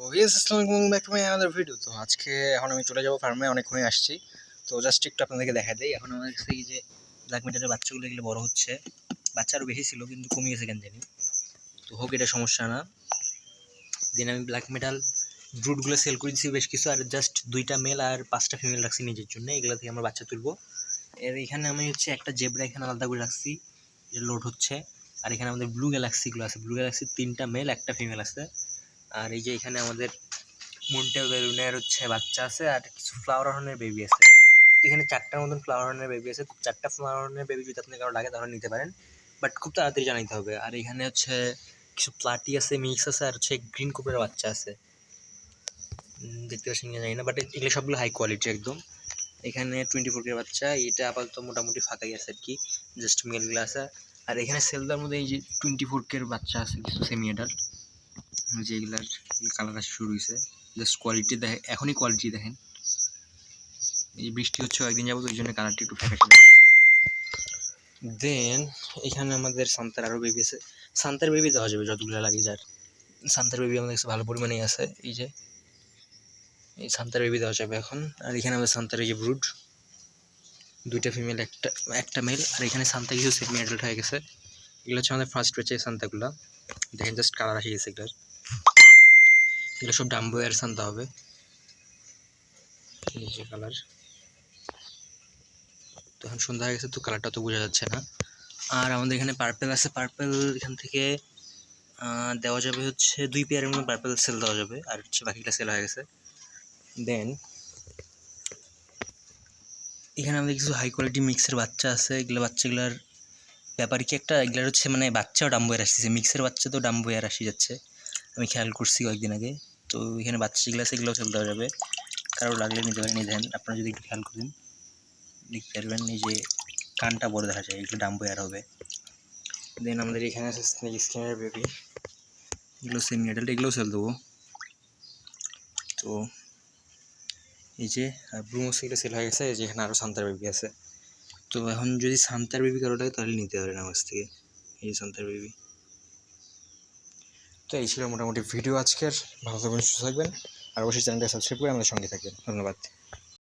Yes আসসালামু back my another video তো আজকে এখন আমি চলে যাব ফার্মে অনেকক্ষণই আসছি। তো জাস্ট একটু আপনাদেরকে দেখা দেই। এখন আমাদের কাছে যে ব্ল্যাক মিটারের বাচ্চাগুলো এগুলো বড় হচ্ছে। বাচ্চা আরও বেশি ছিল, কিন্তু কমে গেছে কেন জানি। তো হোক, এটা সমস্যা না। দেন আমি ব্ল্যাক মেটাল ব্রুটগুলো সেল করে দিচ্ছি বেশ কিছু, আর জাস্ট দুইটা মেল আর পাঁচটা ফিমেল রাখছি নিজের জন্য। এগুলো থেকে আমরা বাচ্চা তুলবো। এর এখানে আমি হচ্ছে একটা জেবরা এখানে আলাদা করে রাখছি। এটা লোড হচ্ছে। আর এখানে আমাদের ব্লু গ্যালাক্সিগুলো আছে। ব্লু গ্যালাক্সির তিনটা মেল একটা ফিমেল আছে। আর এই যে এখানে আমাদের মুনটে বেলুনের হচ্ছে বাচ্চা আছে আর কিছু ফ্লাওয়ার হর্নের বেবি আছে। এখানে চারটার মতন ফ্লাওয়ার হর্নের বেবি আছে। চারটা ফ্লাওয়ার হর্নের বেবি যদি আপনার কারও লাগে তাহলে নিতে পারেন। বাট খুব তাড়াতাড়ি জানাইতে হবে। আর এখানে হচ্ছে কিছু প্লাটি আছে মিক্স আছে আর হচ্ছে গ্রিন কুপের বাচ্চা আছে। দেখতে পাচ্ছেন কিনা জানি না বাট এগুলো সবগুলো হাই কোয়ালিটি একদম। এখানে টোয়েন্টি ফোর কে বাচ্চা, এটা আপাতত মোটামুটি ফাঁকাই আছে আর কি জাস্ট মেলগুলো আছে। আর এখানে সেলদার মধ্যে এই যে টোয়েন্টি ফোর কের বাচ্চা আছে, কিছু সেমি অ্যাডাল্ট যে এগুলার কালার আসা শুরু হয়েছে জাস্ট কোয়ালিটি দেখে, এখনই কোয়ালিটি দেখেন। এই বৃষ্টি হচ্ছে কয়েকদিন যাব ওই জন্য কালারটি একটু ফ্যাকাশে দেন এখানে আমাদের সান্তার আরও বেবি আছে। সান্তার বেবি দেওয়া যাবে যতগুলো লাগে যার। সান্তার বেবি আমাদের কাছে ভালো পরিমাণেই আছে, এই যে। এই সান্তার বেবি দেওয়া যাবে এখন। আর এখানে আমাদের সান্তার যে ব্রুড দুইটা ফিমেল একটা একটা মেল আর এখানে সান্তা কিছু সেমি অ্যাডাল্ট হয়ে গেছে। এগুলো হচ্ছে আমাদের ফার্স্ট বেচে সান্তাগুলো দেখেন জাস্ট কালার আসে গেছে এগুলোর। এগুলো সব ডাম্বো এর সান্তা হবে। যে কালার তো এখন সন্ধ্যা হয়ে গেছে, তো কালারটা তো বোঝা যাচ্ছে না। আর আমাদের এখানে পার্পেল আছে পার্পেল এখান থেকে দেওয়া যাবে হচ্ছে দুই পেয়ারের মধ্যে পার্পেল সেল দেওয়া যাবে, আর হচ্ছে বাকিটা সেল হয়ে গেছে। দেন এখানে আমাদের কিছু হাই কোয়ালিটি মিক্সের বাচ্চা আছে, এগুলো বাচ্চাগুলোর ব্যাপারে কি একটা? এগুলোর হচ্ছে মানে বাচ্চাও ডাম্বয়ের আসতেছে। মিক্সের বাচ্চা তো ডাম্বয়ের আসি যাচ্ছে। আমি খেয়াল করছি কয়েকদিন আগে। তো এখানে বাচ্চা যেগুলো আছে এগুলোও চলতে যাবে। কারও লাগলে নিতে পারেন দেন আপনারা যদি একটু খেয়াল করেন, দেখতে পারবেন এই যে কানটা বড় দেখা যায়, এগুলো ডাম্বয়ার হবে। দেন আমাদের এখানে আছে স্নেক স্কিনের বেবি এগুলো সেমি অ্যাডাল্ট এগুলোও সেল দেবো। তো এই যে, আর ব্রুমো সেগুলো সেল হয়ে গেছে যে এখানে আরও সান্তার বেবি আছে। তো এখন যদি সান্তার বেবি কারও লাগে, তাহলে নিতে পারেন আমার থেকে, এই যে সান্তার বেবি তো এই ছিল মোটামুটি ভিডিও আজকের। ভালো থাকবেন, সুস্থ থাকবেন। আর অবশ্যই চ্যানেলটা সাবস্ক্রাইব করে আমাদের সঙ্গে থাকবেন। ধন্যবাদ।